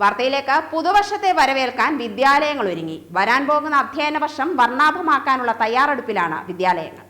വാർത്തയിലേക്ക് പുതുവർഷത്തെ വരവേൽക്കാൻ വിദ്യാലയങ്ങൾ ഒരുങ്ങി. വരാൻ പോകുന്ന അധ്യയന വർഷം വർണാഭമാക്കാനുള്ള തയ്യാറെടുപ്പിലാണ് വിദ്യാലയങ്ങൾ.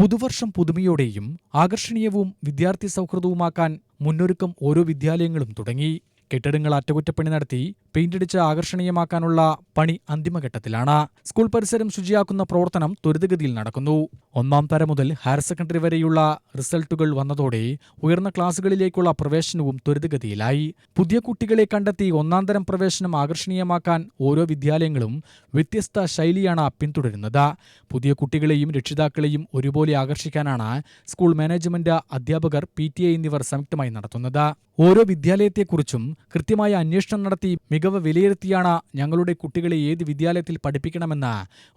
പുതുവർഷം പുതുമയോടെയും ആകർഷണീയവും വിദ്യാർത്ഥി സൗഹൃദവുമാക്കാൻ മുന്നൊരുക്കം ഓരോ വിദ്യാലയങ്ങളും തുടങ്ങി. കെട്ടിടങ്ങൾ അറ്റകുറ്റപ്പണി നടത്തി പെയിന്റടിച്ച് ആകർഷണീയമാക്കാനുള്ള പണി അന്തിമഘട്ടത്തിലാണ്. സ്കൂൾ പരിസരം ശുചിയാക്കുന്ന പ്രവർത്തനം ത്വരിതഗതിയിൽ നടക്കുന്നു. ഒന്നാം തരം മുതൽ ഹയർ സെക്കൻഡറി വരെയുള്ള റിസൾട്ടുകൾ വന്നതോടെ ഉയർന്ന ക്ലാസുകളിലേക്കുള്ള പ്രവേശനവും ത്വരിതഗതിയിലായി. പുതിയ കുട്ടികളെ കണ്ടെത്തി ഒന്നാം തരം പ്രവേശനം ആകർഷണീയമാക്കാൻ ഓരോ വിദ്യാലയങ്ങളും വ്യത്യസ്ത ശൈലിയാണ് പിന്തുടരുന്നത്. പുതിയ കുട്ടികളെയും രക്ഷിതാക്കളെയും ഒരുപോലെ ആകർഷിക്കാനാണ് സ്കൂൾ മാനേജ്മെന്റ് അധ്യാപകർ പി എന്നിവർ സംയുക്തമായി നടത്തുന്നത്. ഓരോ വിദ്യാലയത്തെക്കുറിച്ചും കൃത്യമായ അന്വേഷണം നടത്തി മികവ് വിലയിരുത്തിയാണ് ഞങ്ങളുടെ കുട്ടികളെ ഏത് വിദ്യാലയത്തിൽ പഠിപ്പിക്കണമെന്ന്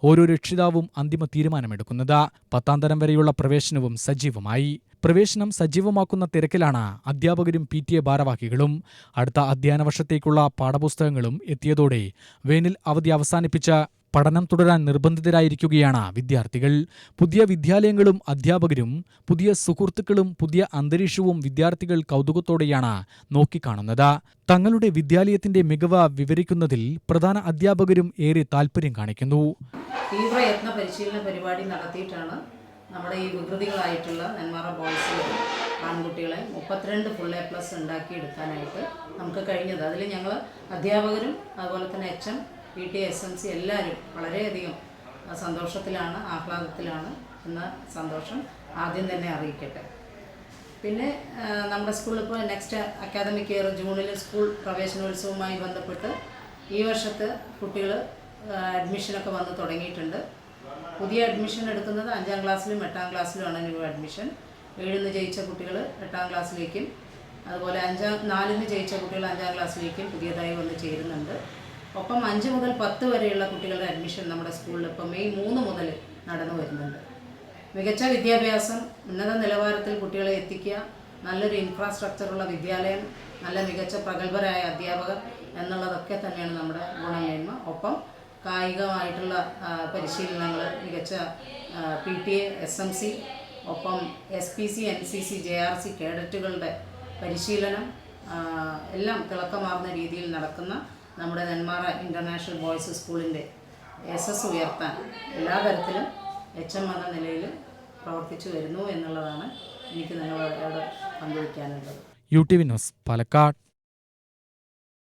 ഓരോ രക്ഷിതാവും അന്തിമ തീരുമാനമെടുക്കുന്നത്. പത്താം തരം വരെയുള്ള പ്രവേശനവും സജീവമായി. പ്രവേശനം സജീവമാക്കുന്ന തിരക്കിലാണ് അധ്യാപകരും പി ടി എ ഭാരവാഹികളും. അടുത്ത അധ്യയന വർഷത്തേക്കുള്ള പാഠപുസ്തകങ്ങളും എത്തിയതോടെ വേനൽ അവധി അവസാനിപ്പിച്ച് പഠനം തുടരാൻ നിർബന്ധിതരായിരിക്കുകയാണ് വിദ്യാർത്ഥികൾ. പുതിയ വിദ്യാലയങ്ങളും അധ്യാപകരും പുതിയ സുഹൃത്തുക്കളും പുതിയ അന്തരീക്ഷവും വിദ്യാർത്ഥികൾ കൗതുകത്തോടെയാണ് നോക്കിക്കാണുന്നത്. തങ്ങളുടെ വിദ്യാലയത്തിന്റെ മികവ് വിവരിക്കുന്നതിൽ പ്രധാന അധ്യാപകരും ഏറെ താല്പര്യം കാണിക്കുന്നു. തീവ്രയത്ന പരിശീലന പരിപാടി നടത്തിയിട്ടാണ് നമ്മുടെ ഈ വികൃതികളായിട്ടുള്ള നെന്മാറ ബോയ്സിൽ ആൺകുട്ടികളെ മുപ്പത്തിരണ്ട് ഫുൾ എ പ്ലസ് ഉണ്ടാക്കിയെടുക്കാനായിട്ട് നമുക്ക് കഴിഞ്ഞത്. അതിൽ ഞങ്ങൾ അധ്യാപകരും അതുപോലെ തന്നെ H M P T S M C എല്ലാവരും വളരെയധികം സന്തോഷത്തിലാണ് ആഹ്ലാദത്തിലാണ് എന്ന സന്തോഷം ആദ്യം തന്നെ അറിയിക്കട്ടെ. പിന്നെ നമ്മുടെ സ്കൂളിൽ ഇപ്പോൾ നെക്സ്റ്റ് അക്കാദമിക് ഇയർ ജൂണിൽ സ്കൂൾ പ്രവേശനോത്സവവുമായി ബന്ധപ്പെട്ട് ഈ വർഷത്തെ കുട്ടികൾ അഡ്മിഷനൊക്കെ വന്ന് തുടങ്ങിയിട്ടുണ്ട്. പുതിയ അഡ്മിഷൻ എടുക്കുന്നത് അഞ്ചാം ക്ലാസ്സിലും എട്ടാം ക്ലാസ്സിലുമാണ് ന്യൂ അഡ്മിഷൻ ഏഴിന്ന് ജയിച്ച കുട്ടികൾ എട്ടാം ക്ലാസ്സിലേക്കും അതുപോലെ അഞ്ചാം നാലിന് ജയിച്ച കുട്ടികൾ അഞ്ചാം ക്ലാസ്സിലേക്കും പുതിയതായി വന്ന് ചേരുന്നുണ്ട്. ഒപ്പം അഞ്ച് മുതൽ പത്ത് വരെയുള്ള കുട്ടികളുടെ അഡ്മിഷൻ നമ്മുടെ സ്കൂളിൽ ഇപ്പം മെയ് മൂന്ന് മുതൽ നടന്നു വരുന്നുണ്ട്. മികച്ച വിദ്യാഭ്യാസം ഉന്നത നിലവാരത്തിൽ കുട്ടികളെ എത്തിക്കുക നല്ലൊരു ഇൻഫ്രാസ്ട്രക്ചറുള്ള വിദ്യാലയം നല്ല മികച്ച പ്രഗത്ഭരായ അധ്യാപകർ എന്നുള്ളതൊക്കെ തന്നെയാണ് നമ്മുടെ ഗുണമേന്മ. ഒപ്പം കായികമായിട്ടുള്ള പരിശീലനങ്ങൾ മികച്ച P T A S M C ഒപ്പം S P C N C C J R C കേഡറ്റുകളുടെ പരിശീലനം എല്ലാം തിളക്കമാർന്ന രീതിയിൽ നടക്കുന്ന നമ്മുടെ നെന്മാറ ഇന്റർനാഷണൽ ബോയ്സ് സ്കൂളിന്റെ എസ് ഉയർത്താൻ എല്ലാ തരത്തിലും എച്ച് എം എന്ന നിലയിൽ പ്രവർത്തിച്ചു വരുന്നു എന്നുള്ളതാണ് എനിക്ക് നിങ്ങളോട് പങ്കുവയ്ക്കാനുള്ളത്. U T V news Palakkad.